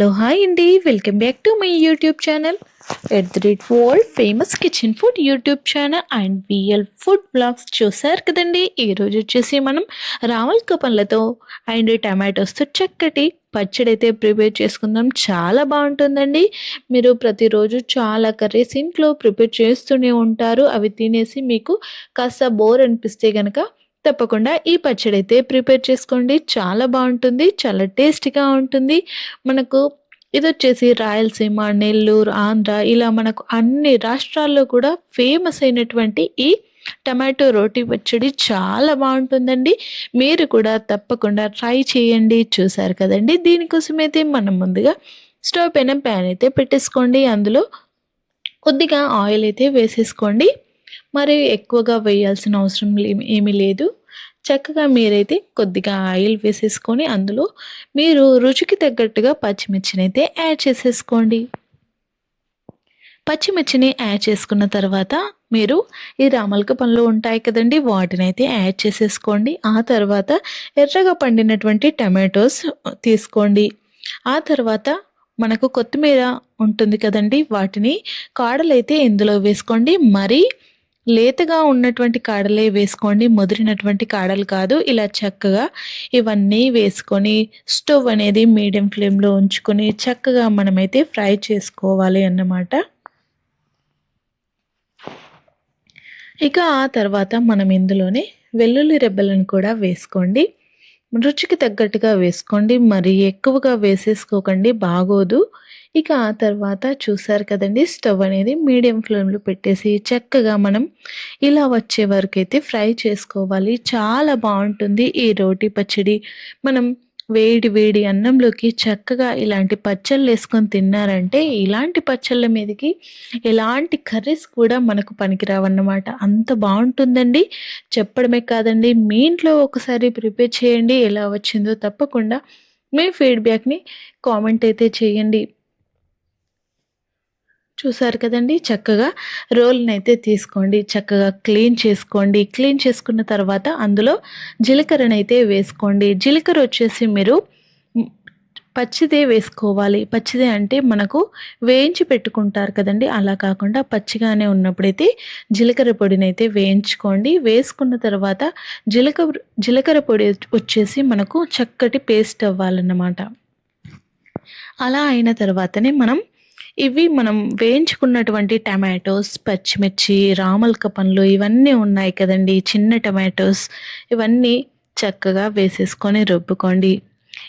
Hello hi అండి. Welcome back to my YouTube channel. At the rate world famous kitchen food YouTube channel and VL food blogs చూసారు కదండి. ఈరోజు వచ్చేసి మనం రామల్క పండ్లతో అండ్ టమాటోస్తో చక్కటి పచ్చడి అయితే ప్రిపేర్ చేసుకుందాం. చాలా బాగుంటుందండి. మీరు ప్రతిరోజు చాలా కర్రీస్ ఇంట్లో ప్రిపేర్ చేస్తూనే ఉంటారు. అవి తినేసి మీకు కాస్త బోర్ అనిపిస్తే కనుక తప్పకుండా ఈ పచ్చడి అయితే ప్రిపేర్ చేసుకోండి. చాలా బాగుంటుంది. చాలా టేస్టీగా ఉంటుంది. మనకు ఇది వచ్చేసి రాయలసీమ నెల్లూరు ఆంధ్ర ఇలా మనకు అన్ని రాష్ట్రాల్లో కూడా ఫేమస్ అయినటువంటి ఈ టమాటో రోటీ పచ్చడి చాలా బాగుంటుందండి. మీరు కూడా తప్పకుండా ట్రై చేయండి. చూసారు కదండి. దీనికోసం అయితే మనం ముందుగా స్టవ్ పైన ప్యాన్ అయితే పెట్టేసుకోండి. అందులో కొద్దిగా ఆయిల్ అయితే వేసేసుకోండి. మరి ఎక్కువగా వేయాల్సిన అవసరం ఏమీ లేదు. చక్కగా మీరైతే కొద్దిగా ఆయిల్ వేసేసుకొని అందులో మీరు రుచికి తగ్గట్టుగా పచ్చిమిర్చిని అయితే యాడ్ చేసేసుకోండి. పచ్చిమిర్చిని యాడ్ చేసుకున్న తర్వాత మీరు ఈ రామలక పండ్లు ఉంటాయి కదండి వాటిని అయితే యాడ్ చేసేసుకోండి. ఆ తర్వాత ఎర్రగా పండినటువంటి టమాటోస్ తీసుకోండి. ఆ తర్వాత మనకు కొత్తిమీర ఉంటుంది కదండి వాటిని కాడలైతే ఇందులో వేసుకోండి. మరి లేతగా ఉన్నటువంటి కాడలే వేసుకోండి ముదిరినటువంటి కాడలు కాదు. ఇలా చక్కగా ఇవన్నీ వేసుకొని స్టవ్ అనేది మీడియం ఫ్లేమ్లో ఉంచుకొని చక్కగా మనమైతే ఫ్రై చేసుకోవాలి అన్నమాట. ఇక ఆ తర్వాత మనం ఇందులోనే వెల్లుల్లి రెబ్బలను కూడా వేసుకోండి. రుచికి తగ్గట్టుగా వేసుకోండి. మరి ఎక్కువగా వేసేసుకోకండి. బాగోదు. ఇక ఆ తర్వాత చూసారు కదండి స్టవ్ అనేది మీడియం ఫ్లేమ్లో పెట్టేసి చక్కగా మనం ఇలా వచ్చే వరకు అయితే ఫ్రై చేసుకోవాలి. చాలా బాగుంటుంది. ఈ రోటి పచ్చడి మనం వేడి వేడి అన్నంలోకి చక్కగా ఇలాంటి పచ్చళ్ళు వేసుకొని తిన్నారంటే ఇలాంటి పచ్చళ్ళ మీదకి ఎలాంటి కర్రీస్ కూడా మనకు పనికిరావన్నమాట. అంత బాగుంటుందండి. చెప్పడమే కాదండి మీ ఇంట్లో ఒకసారి ప్రిపేర్ చేయండి ఎలా వచ్చిందో తప్పకుండా మీ ఫీడ్బ్యాక్ని కామెంట్ అయితే చేయండి. చూసారు కదండి? చక్కగా రోల్ని అయితే తీసుకోండి చక్కగా క్లీన్ చేసుకోండి. క్లీన్ చేసుకున్న తర్వాత అందులో జీలకర్రనైతే వేసుకోండి. జీలకర్ర వచ్చేసి మీరు పచ్చిదే వేసుకోవాలి. పచ్చిదే అంటే మనకు వేయించి పెట్టుకుంటారు కదండి? అలా కాకుండా పచ్చిగానే ఉన్నప్పుడైతే జీలకర్ర పొడిని అయితే వేయించుకోండి. వేసుకున్న తర్వాత జీలకర్ర జీలకర్ర పొడి వచ్చేసి మనకు చక్కటి పేస్ట్ అవ్వాలన్నమాట. అలా అయిన తర్వాతనే మనం ఇవి మనం వేయించుకున్నటువంటి టమాటోస్ పచ్చిమిర్చి రామల్క పండ్లు ఇవన్నీ ఉన్నాయి కదండి. చిన్న టమాటోస్ ఇవన్నీ చక్కగా వేసేసుకొని రుబ్బుకోండి.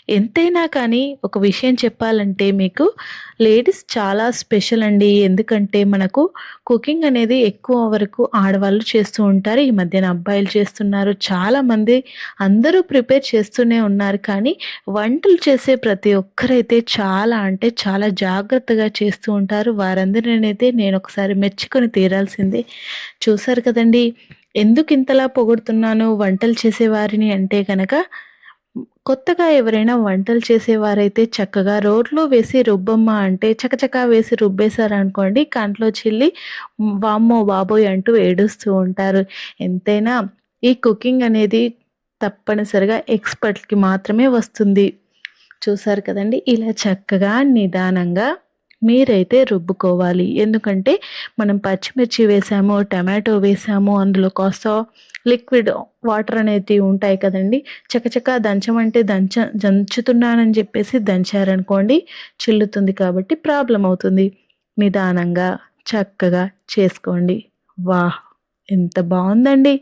ఎంతైనా కానీ ఒక విషయం చెప్పాలంటే మీకు లేడీస్ చాలా స్పెషల్ అండి. ఎందుకంటే మనకు కుకింగ్ అనేది ఎక్కువ వరకు ఆడవాళ్ళు చేస్తూ ఉంటారు. ఈ మధ్యన అబ్బాయిలు చేస్తున్నారు. చాలామంది అందరూ ప్రిపేర్ చేస్తూనే ఉన్నారు. కానీ వంటలు చేసే ప్రతి ఒక్కరైతే చాలా అంటే చాలా జాగ్రత్తగా చేస్తూ ఉంటారు. వారందరినైతే నేను ఒకసారి మెచ్చుకొని తీరాల్సిందే. చూసారు కదండి. ఎందుకు ఇంతలా పొగుడుతున్నాను? వంటలు చేసేవారిని అంటే కనుక కొత్తగా ఎవరైనా వంటలు చేసేవారైతే చక్కగా రోట్లో వేసి రుబ్బమ్మ అంటే చకచకా వేసి రుబ్బేశారనుకోండి కంట్లో చిల్లి వామ్మో బాబోయ్ అంటూ ఏడుస్తూ ఉంటారు. ఎంతైనా ఈ కుకింగ్ అనేది తప్పనిసరిగా ఎక్స్పర్ట్కి మాత్రమే వస్తుంది. చూసారు కదండి ఇలా చక్కగా నిదానంగా మీరైతే రుబ్బుకోవాలి. ఎందుకంటే మనం పచ్చిమిర్చి వేసాము టమాటో వేసాము అందులో కాస్త లిక్విడ్ వాటర్ అనేది ఉంటాయి కదండి. చకచక దంచమంటే దంచ దంచుతున్నానని చెప్పేసి దంచారనుకోండి చిల్లుతుంది కాబట్టి ప్రాబ్లం అవుతుంది. నిదానంగా చక్కగా చేసుకోండి. వాహ్! ఎంత బాగుందండి.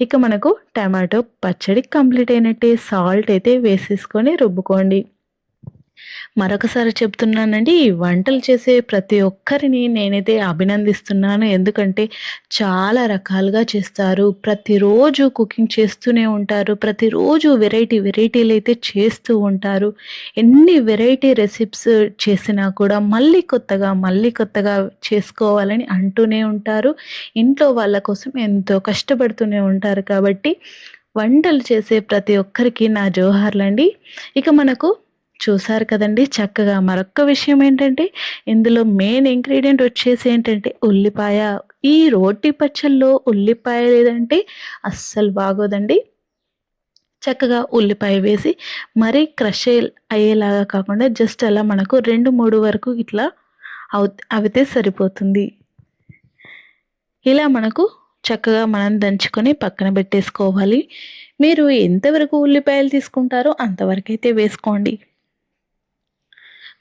ఇక మనకు టమాటో పచ్చడి కంప్లీట్ అయినట్టే సాల్ట్ అయితే వేసేసుకొని రుబ్బుకోండి. మరొకసారి చెప్తున్నానండి ఈ వంటలు చేసే ప్రతి ఒక్కరిని నేనైతే అభినందిస్తున్నాను. ఎందుకంటే చాలా రకాలుగా చేస్తారు. ప్రతిరోజు కుకింగ్ చేస్తూనే ఉంటారు. ప్రతిరోజు వెరైటీ వెరైటీలు అయితే చేస్తూ ఉంటారు. ఎన్ని వెరైటీ రెసిపీస్ చేసినా కూడా మళ్ళీ కొత్తగా మళ్ళీ కొత్తగా చేసుకోవాలని అంటూనే ఉంటారు. ఇంట్లో వాళ్ళ కోసం ఎంతో కష్టపడుతూనే ఉంటారు. కాబట్టి వంటలు చేసే ప్రతి ఒక్కరికి నా జోహార్లండి ఇక మనకు చూసారు కదండి. చక్కగా మరొక విషయం ఏంటంటే ఇందులో మెయిన్ ఇంగ్రీడియంట్ వచ్చేసి ఏంటంటే ఉల్లిపాయ. ఈ రోటి పచ్చల్లో ఉల్లిపాయ లేదంటే అస్సలు బాగోదండి. చక్కగా ఉల్లిపాయ వేసి మరీ క్రష్ అయ్యేలాగా కాకుండా జస్ట్ అలా మనకు రెండు మూడు వరకు ఇట్లా అవు అవితే సరిపోతుంది. ఇలా మనకు చక్కగా మనం దంచుకొని పక్కన పెట్టేసుకోవాలి. మీరు ఎంతవరకు ఉల్లిపాయలు తీసుకుంటారో అంతవరకైతే వేసుకోండి.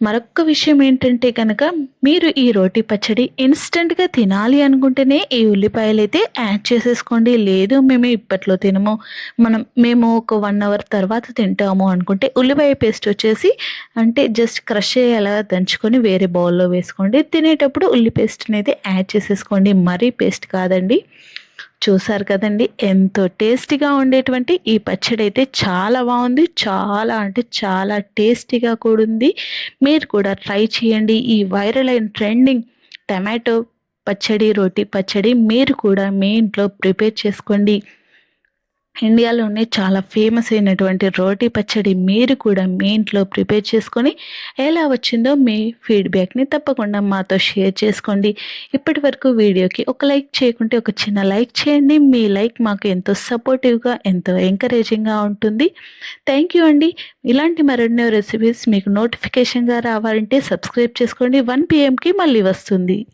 మరొక విషయం ఏంటంటే కనుక మీరు ఈ రోటి పచ్చడి ఇన్స్టెంట్గా తినాలి అనుకుంటేనే ఈ ఉల్లిపాయలు అయితే యాడ్ చేసేసుకోండి. లేదు మేము ఇప్పట్లో తినము. మనం మేము ఒక వన్ అవర్ తర్వాత తింటాము అనుకుంటే ఉల్లిపాయ పేస్ట్ వచ్చేసి అంటే జస్ట్ క్రష్ అయ్యేలా దంచుకొని వేరే బౌల్లో వేసుకోండి. తినేటప్పుడు ఉల్లి పేస్ట్ని అయితే యాడ్ చేసేసుకోండి. మరీ పేస్ట్ కాదండి. చూసారు కదండి ఎంతో టేస్టీగా ఉండేటువంటి ఈ పచ్చడి అయితే చాలా బాగుంది. చాలా అంటే చాలా టేస్టీగా కూడా ఉంది మీరు కూడా ట్రై చేయండి. ఈ వైరల్ అయిన ట్రెండింగ్ టమాటో పచ్చడి రోటి పచ్చడి మీరు కూడా మీ ఇంట్లో ప్రిపేర్ చేసుకోండి. ఇండియాలోనే చాలా ఫేమస్ అయినటువంటి రోటీ పచ్చడి మీరు కూడా మీ ఇంట్లో ప్రిపేర్ చేసుకొని ఎలా వచ్చిందో మీ ఫీడ్బ్యాక్ని తప్పకుండా మాతో షేర్ చేసుకోండి. ఇప్పటి వరకు వీడియోకి ఒక లైక్ చేయకుంటే ఒక చిన్న లైక్ చేయండి. మీ లైక్ మాకు ఎంతో సపోర్టివ్గా ఎంతో ఎంకరేజింగ్గా ఉంటుంది. థ్యాంక్ యూ అండి. ఇలాంటి మరెన్నో రెసిపీస్ మీకు నోటిఫికేషన్గా రావాలంటే సబ్స్క్రైబ్ చేసుకోండి. వన్ పిఎంకి మళ్ళీ వస్తుంది.